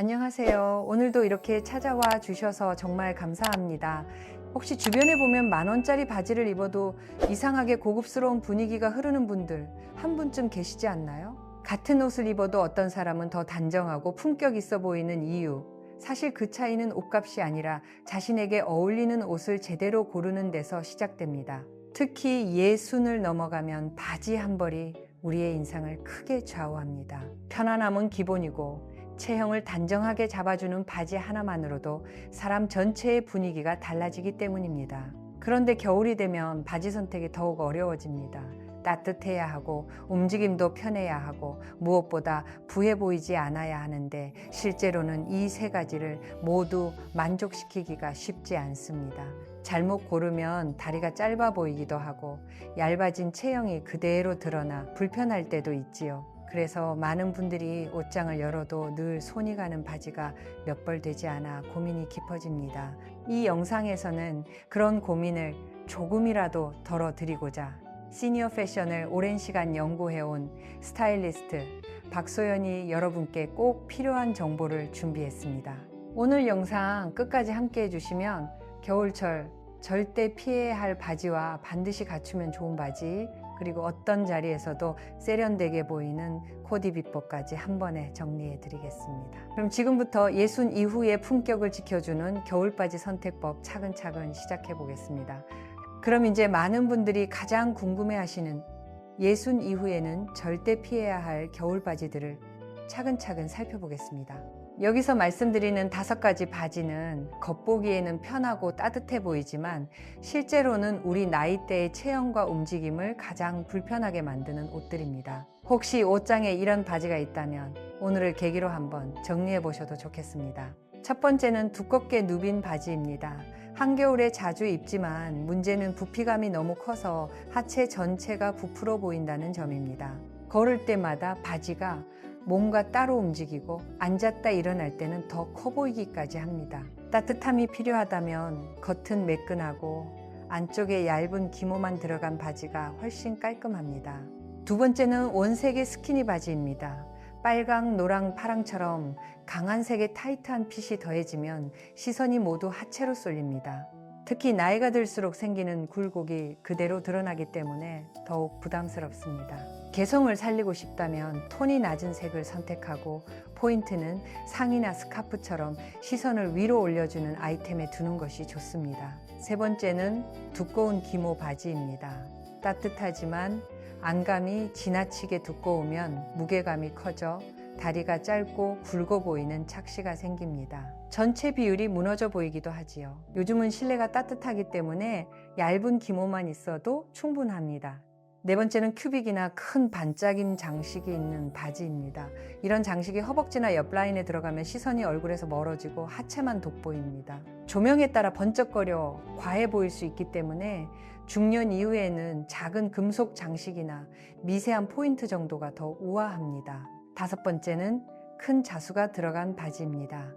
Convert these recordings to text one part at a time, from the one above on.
안녕하세요. 오늘도 이렇게 찾아와 주셔서 정말 감사합니다. 혹시 주변에 보면 만 원짜리 바지를 입어도 이상하게 고급스러운 분위기가 흐르는 분들 한 분쯤 계시지 않나요? 같은 옷을 입어도 어떤 사람은 더 단정하고 품격 있어 보이는 이유. 사실 그 차이는 옷값이 아니라 자신에게 어울리는 옷을 제대로 고르는 데서 시작됩니다. 특히 예순을 넘어가면 바지 한 벌이 우리의 인상을 크게 좌우합니다. 편안함은 기본이고 체형을 단정하게 잡아주는 바지 하나만으로도 사람 전체의 분위기가 달라지기 때문입니다. 그런데 겨울이 되면 바지 선택이 더욱 어려워집니다. 따뜻해야 하고 움직임도 편해야 하고 무엇보다 부해 보이지 않아야 하는데 실제로는 이 세 가지를 모두 만족시키기가 쉽지 않습니다. 잘못 고르면 다리가 짧아 보이기도 하고 얇아진 체형이 그대로 드러나 불편할 때도 있지요. 그래서 많은 분들이 옷장을 열어도 늘 손이 가는 바지가 몇 벌 되지 않아 고민이 깊어집니다. 이 영상에서는 그런 고민을 조금이라도 덜어드리고자 시니어 패션을 오랜 시간 연구해온 스타일리스트 박소연이 여러분께 꼭 필요한 정보를 준비했습니다. 오늘 영상 끝까지 함께 해주시면 겨울철 절대 피해야 할 바지와 반드시 갖추면 좋은 바지 그리고 어떤 자리에서도 세련되게 보이는 코디 비법까지 한 번에 정리해 드리겠습니다. 그럼 지금부터 예순 이후의 품격을 지켜주는 겨울바지 선택법 차근차근 시작해 보겠습니다. 그럼 이제 많은 분들이 가장 궁금해 하시는 예순 이후에는 절대 피해야 할 겨울바지들을 차근차근 살펴보겠습니다. 여기서 말씀드리는 다섯 가지 바지는 겉보기에는 편하고 따뜻해 보이지만 실제로는 우리 나이대의 체형과 움직임을 가장 불편하게 만드는 옷들입니다. 혹시 옷장에 이런 바지가 있다면 오늘을 계기로 한번 정리해 보셔도 좋겠습니다. 첫 번째는 두껍게 누빈 바지입니다. 한겨울에 자주 입지만 문제는 부피감이 너무 커서 하체 전체가 부풀어 보인다는 점입니다. 걸을 때마다 바지가 몸과 따로 움직이고 앉았다 일어날 때는 더 커 보이기까지 합니다. 따뜻함이 필요하다면 겉은 매끈하고 안쪽에 얇은 기모만 들어간 바지가 훨씬 깔끔합니다. 두 번째는 원색의 스키니 바지입니다. 빨강, 노랑, 파랑처럼 강한 색의 타이트한 핏이 더해지면 시선이 모두 하체로 쏠립니다. 특히 나이가 들수록 생기는 굴곡이 그대로 드러나기 때문에 더욱 부담스럽습니다. 개성을 살리고 싶다면 톤이 낮은 색을 선택하고 포인트는 상의나 스카프처럼 시선을 위로 올려주는 아이템에 두는 것이 좋습니다. 세 번째는 두꺼운 기모 바지입니다. 따뜻하지만 안감이 지나치게 두꺼우면 무게감이 커져 다리가 짧고 굵어 보이는 착시가 생깁니다. 전체 비율이 무너져 보이기도 하지요. 요즘은 실내가 따뜻하기 때문에 얇은 기모만 있어도 충분합니다. 네 번째는 큐빅이나 큰 반짝임 장식이 있는 바지입니다. 이런 장식이 허벅지나 옆 라인에 들어가면 시선이 얼굴에서 멀어지고 하체만 돋보입니다. 조명에 따라 번쩍거려 과해 보일 수 있기 때문에 중년 이후에는 작은 금속 장식이나 미세한 포인트 정도가 더 우아합니다. 다섯 번째는 큰 자수가 들어간 바지입니다.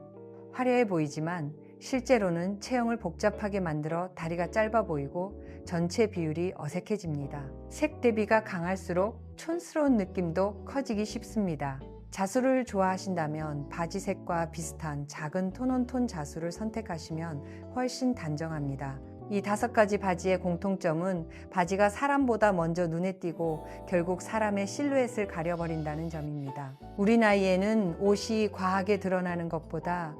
화려해 보이지만 실제로는 체형을 복잡하게 만들어 다리가 짧아 보이고 전체 비율이 어색해집니다. 색 대비가 강할수록 촌스러운 느낌도 커지기 쉽습니다. 자수를 좋아하신다면 바지 색과 비슷한 작은 톤온톤 자수를 선택하시면 훨씬 단정합니다. 이 다섯 가지 바지의 공통점은 바지가 사람보다 먼저 눈에 띄고 결국 사람의 실루엣을 가려버린다는 점입니다. 우리 나이에는 옷이 과하게 드러나는 것보다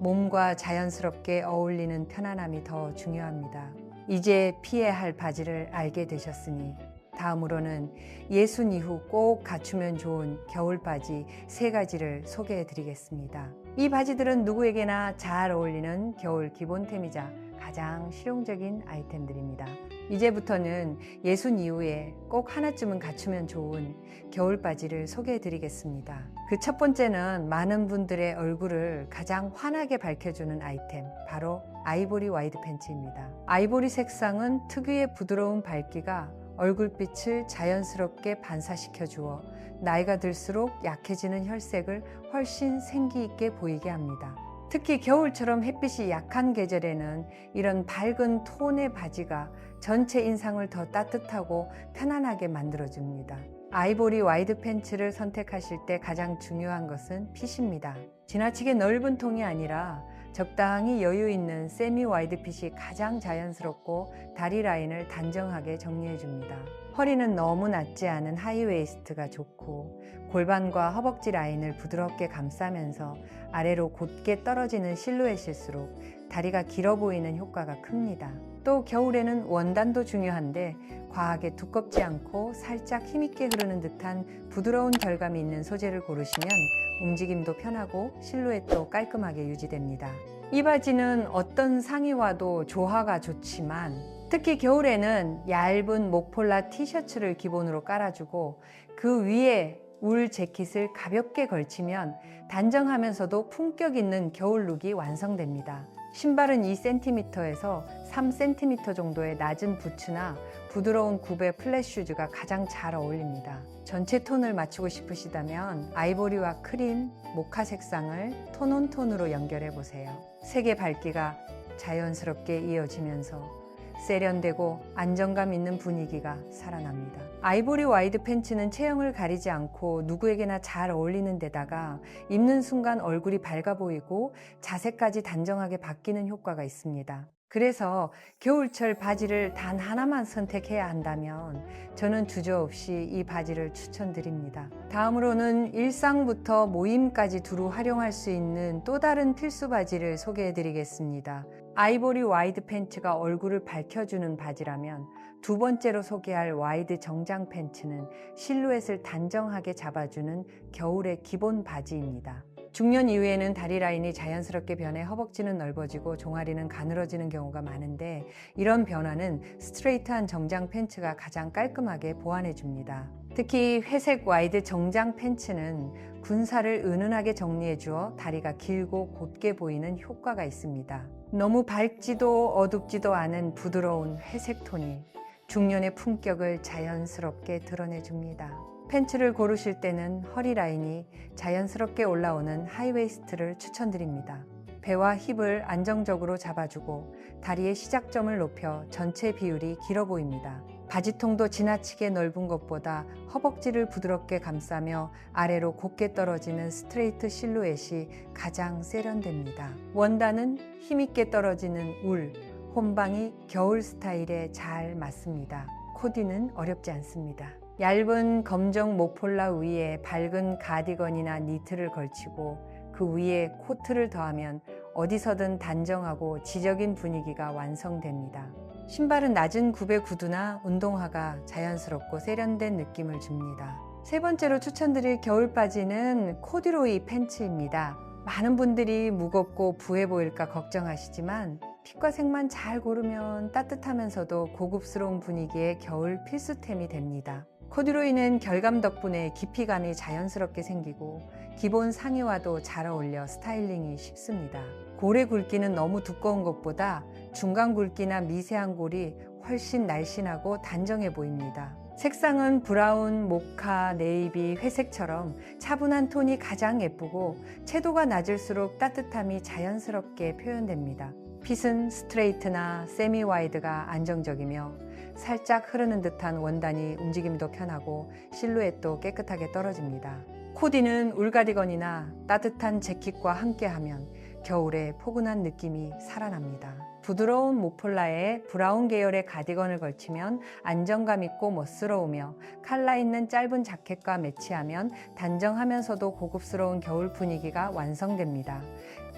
몸과 자연스럽게 어울리는 편안함이 더 중요합니다. 이제 피해야 할 바지를 알게 되셨으니 다음으로는 예순 이후 꼭 갖추면 좋은 겨울 바지 세 가지를 소개해 드리겠습니다. 이 바지들은 누구에게나 잘 어울리는 겨울 기본템이자 가장 실용적인 아이템들입니다. 이제부터는 예순 이후에 꼭 하나쯤은 갖추면 좋은 겨울 바지를 소개해 드리겠습니다. 그 첫 번째는 많은 분들의 얼굴을 가장 환하게 밝혀주는 아이템, 바로 아이보리 와이드 팬츠입니다. 아이보리 색상은 특유의 부드러운 밝기가 얼굴빛을 자연스럽게 반사시켜 주어 나이가 들수록 약해지는 혈색을 훨씬 생기 있게 보이게 합니다. 특히 겨울처럼 햇빛이 약한 계절에는 이런 밝은 톤의 바지가 전체 인상을 더 따뜻하고 편안하게 만들어줍니다. 아이보리 와이드 팬츠를 선택하실 때 가장 중요한 것은 핏입니다. 지나치게 넓은 통이 아니라 적당히 여유 있는 세미 와이드 핏이 가장 자연스럽고 다리 라인을 단정하게 정리해 줍니다. 허리는 너무 낮지 않은 하이웨이스트가 좋고 골반과 허벅지 라인을 부드럽게 감싸면서 아래로 곧게 떨어지는 실루엣일수록 다리가 길어 보이는 효과가 큽니다. 또 겨울에는 원단도 중요한데 과하게 두껍지 않고 살짝 힘있게 흐르는 듯한 부드러운 결감이 있는 소재를 고르시면 움직임도 편하고 실루엣도 깔끔하게 유지됩니다. 이 바지는 어떤 상의와도 조화가 좋지만 특히 겨울에는 얇은 목폴라 티셔츠를 기본으로 깔아주고 그 위에 울 재킷을 가볍게 걸치면 단정하면서도 품격 있는 겨울 룩이 완성됩니다. 신발은 2cm에서 3cm 정도의 낮은 부츠나 부드러운 굽의 플랫 슈즈가 가장 잘 어울립니다. 전체 톤을 맞추고 싶으시다면 아이보리와 크림, 모카 색상을 톤온톤으로 연결해 보세요. 색의 밝기가 자연스럽게 이어지면서 세련되고 안정감 있는 분위기가 살아납니다. 아이보리 와이드 팬츠는 체형을 가리지 않고 누구에게나 잘 어울리는 데다가 입는 순간 얼굴이 밝아 보이고 자세까지 단정하게 바뀌는 효과가 있습니다. 그래서 겨울철 바지를 단 하나만 선택해야 한다면 저는 주저없이 이 바지를 추천드립니다. 다음으로는 일상부터 모임까지 두루 활용할 수 있는 또 다른 필수 바지를 소개해 드리겠습니다. 아이보리 와이드 팬츠가 얼굴을 밝혀주는 바지라면 두 번째로 소개할 와이드 정장 팬츠는 실루엣을 단정하게 잡아주는 겨울의 기본 바지입니다. 중년 이후에는 다리 라인이 자연스럽게 변해 허벅지는 넓어지고 종아리는 가늘어지는 경우가 많은데 이런 변화는 스트레이트한 정장 팬츠가 가장 깔끔하게 보완해 줍니다. 특히 회색 와이드 정장 팬츠는 군살을 은은하게 정리해 주어 다리가 길고 곧게 보이는 효과가 있습니다. 너무 밝지도 어둡지도 않은 부드러운 회색 톤이 중년의 품격을 자연스럽게 드러내 줍니다. 팬츠를 고르실 때는 허리 라인이 자연스럽게 올라오는 하이웨이스트를 추천드립니다. 배와 힙을 안정적으로 잡아주고 다리의 시작점을 높여 전체 비율이 길어 보입니다. 바지통도 지나치게 넓은 것보다 허벅지를 부드럽게 감싸며 아래로 곧게 떨어지는 스트레이트 실루엣이 가장 세련됩니다. 원단은 힘있게 떨어지는 울, 혼방이 겨울 스타일에 잘 맞습니다. 코디는 어렵지 않습니다. 얇은 검정 모폴라 위에 밝은 가디건이나 니트를 걸치고 그 위에 코트를 더하면 어디서든 단정하고 지적인 분위기가 완성됩니다. 신발은 낮은 굽의 구두나 운동화가 자연스럽고 세련된 느낌을 줍니다. 세 번째로 추천드릴 겨울 바지는 코디로이 팬츠입니다. 많은 분들이 무겁고 부해 보일까 걱정하시지만 핏과 색만 잘 고르면 따뜻하면서도 고급스러운 분위기의 겨울 필수템이 됩니다. 코듀로이는 결감 덕분에 깊이감이 자연스럽게 생기고 기본 상의와도 잘 어울려 스타일링이 쉽습니다. 고래 굵기는 너무 두꺼운 것보다 중간 굵기나 미세한 골이 훨씬 날씬하고 단정해 보입니다. 색상은 브라운, 모카, 네이비, 회색처럼 차분한 톤이 가장 예쁘고 채도가 낮을수록 따뜻함이 자연스럽게 표현됩니다. 핏은 스트레이트나 세미 와이드가 안정적이며 살짝 흐르는 듯한 원단이 움직임도 편하고 실루엣도 깨끗하게 떨어집니다. 코디는 울가디건이나 따뜻한 재킷과 함께하면 겨울에 포근한 느낌이 살아납니다. 부드러운 모폴라에 브라운 계열의 가디건을 걸치면 안정감 있고 멋스러우며 칼라 있는 짧은 자켓과 매치하면 단정하면서도 고급스러운 겨울 분위기가 완성됩니다.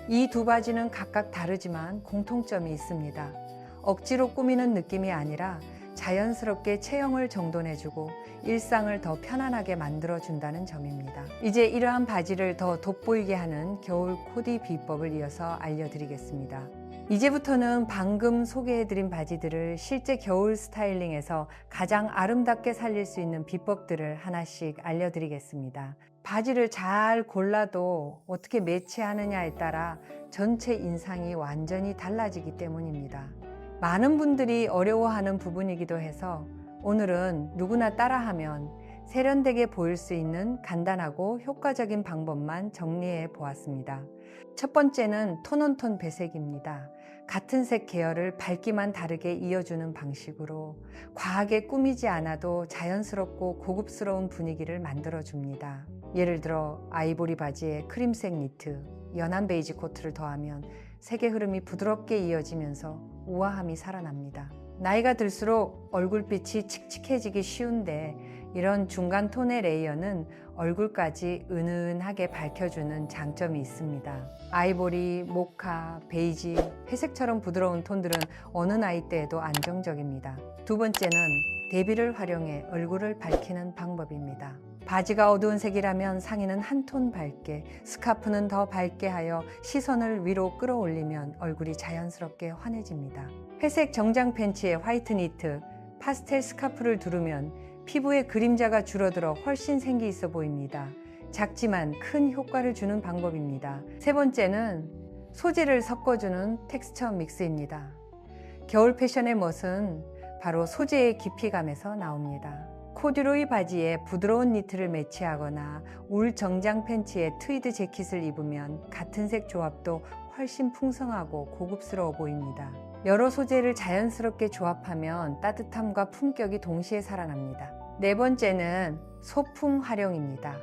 이 두 바지는 각각 다르지만 공통점이 있습니다. 억지로 꾸미는 느낌이 아니라 자연스럽게 체형을 정돈해주고 일상을 더 편안하게 만들어준다는 점입니다. 이제 이러한 바지를 더 돋보이게 하는 겨울 코디 비법을 이어서 알려드리겠습니다. 이제부터는 방금 소개해드린 바지들을 실제 겨울 스타일링에서 가장 아름답게 살릴 수 있는 비법들을 하나씩 알려드리겠습니다. 바지를 잘 골라도 어떻게 매치하느냐에 따라 전체 인상이 완전히 달라지기 때문입니다. 많은 분들이 어려워하는 부분이기도 해서 오늘은 누구나 따라하면 세련되게 보일 수 있는 간단하고 효과적인 방법만 정리해 보았습니다. 첫 번째는 톤온톤 배색입니다. 같은 색 계열을 밝기만 다르게 이어주는 방식으로 과하게 꾸미지 않아도 자연스럽고 고급스러운 분위기를 만들어줍니다. 예를 들어 아이보리 바지에 크림색 니트, 연한 베이지 코트를 더하면 색의 흐름이 부드럽게 이어지면서 우아함이 살아납니다. 나이가 들수록 얼굴빛이 칙칙해지기 쉬운데 이런 중간 톤의 레이어는 얼굴까지 은은하게 밝혀주는 장점이 있습니다. 아이보리, 모카, 베이지, 회색처럼 부드러운 톤들은 어느 나이대에도 안정적입니다. 두 번째는 대비를 활용해 얼굴을 밝히는 방법입니다. 바지가 어두운 색이라면 상의는 한 톤 밝게, 스카프는 더 밝게 하여 시선을 위로 끌어올리면 얼굴이 자연스럽게 환해집니다. 회색 정장 팬츠에 화이트 니트, 파스텔 스카프를 두르면 피부의 그림자가 줄어들어 훨씬 생기 있어 보입니다. 작지만 큰 효과를 주는 방법입니다. 세 번째는 소재를 섞어주는 텍스처 믹스입니다. 겨울 패션의 멋은 바로 소재의 깊이감에서 나옵니다. 코듀로이 바지에 부드러운 니트를 매치하거나 울 정장 팬츠에 트위드 재킷을 입으면 같은 색 조합도 훨씬 풍성하고 고급스러워 보입니다. 여러 소재를 자연스럽게 조합하면 따뜻함과 품격이 동시에 살아납니다. 네 번째는 소품 활용입니다.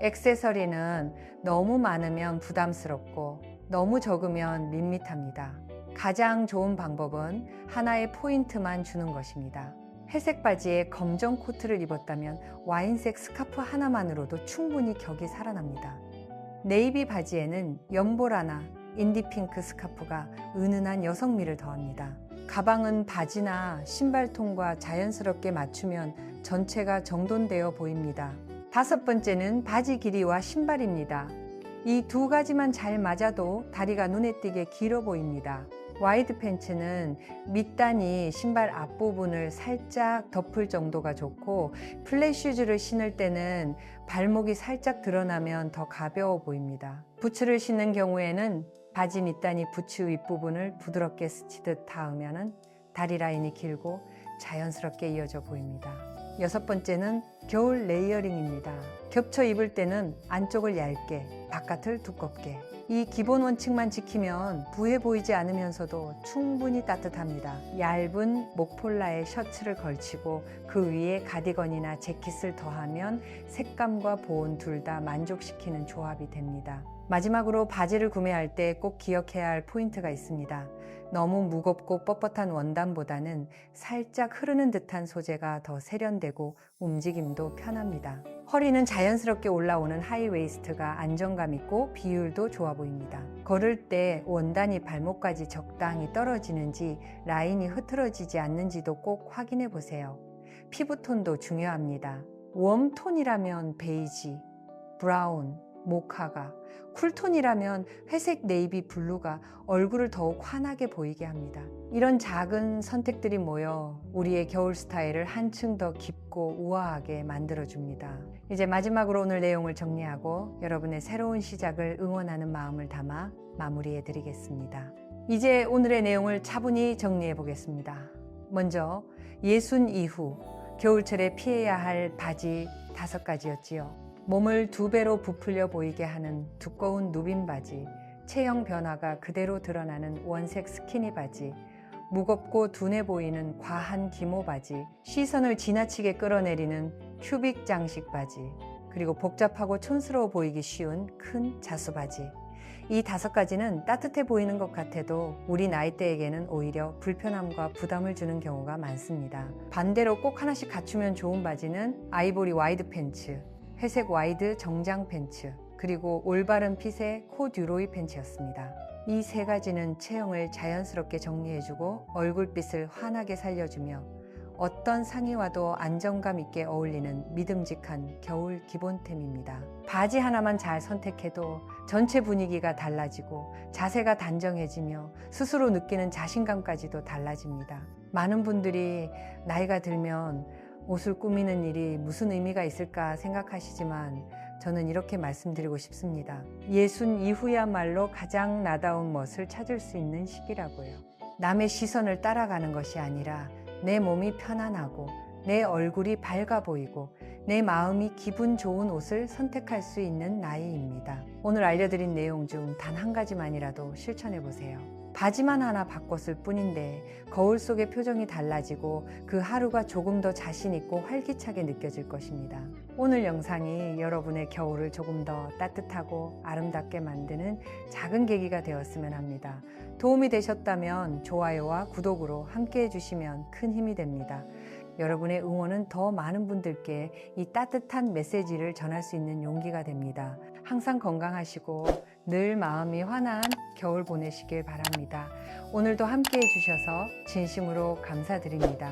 액세서리는 너무 많으면 부담스럽고 너무 적으면 밋밋합니다. 가장 좋은 방법은 하나의 포인트만 주는 것입니다. 회색 바지에 검정 코트를 입었다면 와인색 스카프 하나만으로도 충분히 격이 살아납니다. 네이비 바지에는 연보라나 인디핑크 스카프가 은은한 여성미를 더합니다. 가방은 바지나 신발통과 자연스럽게 맞추면 전체가 정돈되어 보입니다. 다섯 번째는 바지 길이와 신발입니다. 이 두 가지만 잘 맞아도 다리가 눈에 띄게 길어 보입니다. 와이드 팬츠는 밑단이 신발 앞부분을 살짝 덮을 정도가 좋고 플랫 슈즈를 신을 때는 발목이 살짝 드러나면 더 가벼워 보입니다. 부츠를 신는 경우에는 바지 밑단이 부츠 윗부분을 부드럽게 스치듯 닿으면 다리 라인이 길고 자연스럽게 이어져 보입니다. 여섯 번째는 겨울 레이어링입니다. 겹쳐 입을 때는 안쪽을 얇게, 바깥을 두껍게. 이 기본 원칙만 지키면 부해 보이지 않으면서도 충분히 따뜻합니다. 얇은 목폴라의 셔츠를 걸치고 그 위에 가디건이나 재킷을 더하면 색감과 보온 둘 다 만족시키는 조합이 됩니다. 마지막으로 바지를 구매할 때 꼭 기억해야 할 포인트가 있습니다. 너무 무겁고 뻣뻣한 원단보다는 살짝 흐르는 듯한 소재가 더 세련되고 움직임도 편합니다. 허리는 자연스럽게 올라오는 하이웨이스트가 안정감 있고 비율도 좋아 보입니다. 걸을 때 원단이 발목까지 적당히 떨어지는지 라인이 흐트러지지 않는지도 꼭 확인해 보세요. 피부톤도 중요합니다. 웜톤이라면 베이지, 브라운, 모카가 쿨톤이라면 회색 네이비 블루가 얼굴을 더욱 환하게 보이게 합니다. 이런 작은 선택들이 모여 우리의 겨울 스타일을 한층 더 깊고 우아하게 만들어줍니다. 이제 마지막으로 오늘 내용을 정리하고 여러분의 새로운 시작을 응원하는 마음을 담아 마무리해 드리겠습니다. 이제 오늘의 내용을 차분히 정리해 보겠습니다. 먼저 예순 이후 겨울철에 피해야 할 바지 다섯 가지였지요. 몸을 두 배로 부풀려 보이게 하는 두꺼운 누빈 바지, 체형 변화가 그대로 드러나는 원색 스키니 바지, 무겁고 둔해 보이는 과한 기모 바지, 시선을 지나치게 끌어내리는 큐빅 장식 바지, 그리고 복잡하고 촌스러워 보이기 쉬운 큰 자수 바지. 이 다섯 가지는 따뜻해 보이는 것 같아도 우리 나이대에게는 오히려 불편함과 부담을 주는 경우가 많습니다. 반대로 꼭 하나씩 갖추면 좋은 바지는 아이보리 와이드 팬츠, 회색 와이드 정장 팬츠, 그리고 올바른 핏의 코듀로이 팬츠였습니다. 이 세 가지는 체형을 자연스럽게 정리해주고 얼굴빛을 환하게 살려주며 어떤 상의와도 안정감 있게 어울리는 믿음직한 겨울 기본템입니다. 바지 하나만 잘 선택해도 전체 분위기가 달라지고 자세가 단정해지며 스스로 느끼는 자신감까지도 달라집니다. 많은 분들이 나이가 들면 옷을 꾸미는 일이 무슨 의미가 있을까 생각하시지만 저는 이렇게 말씀드리고 싶습니다. 예순 이후야말로 가장 나다운 멋을 찾을 수 있는 시기라고요. 남의 시선을 따라가는 것이 아니라 내 몸이 편안하고 내 얼굴이 밝아 보이고 내 마음이 기분 좋은 옷을 선택할 수 있는 나이입니다. 오늘 알려드린 내용 중 단 한 가지만이라도 실천해 보세요. 바지만 하나 바꿨을 뿐인데 거울 속의 표정이 달라지고 그 하루가 조금 더 자신있고 활기차게 느껴질 것입니다. 오늘 영상이 여러분의 겨울을 조금 더 따뜻하고 아름답게 만드는 작은 계기가 되었으면 합니다. 도움이 되셨다면 좋아요와 구독으로 함께 해주시면 큰 힘이 됩니다. 여러분의 응원은 더 많은 분들께 이 따뜻한 메시지를 전할 수 있는 용기가 됩니다. 항상 건강하시고 늘 마음이 환한 겨울 보내시길 바랍니다. 오늘도 함께 해주셔서 진심으로 감사드립니다.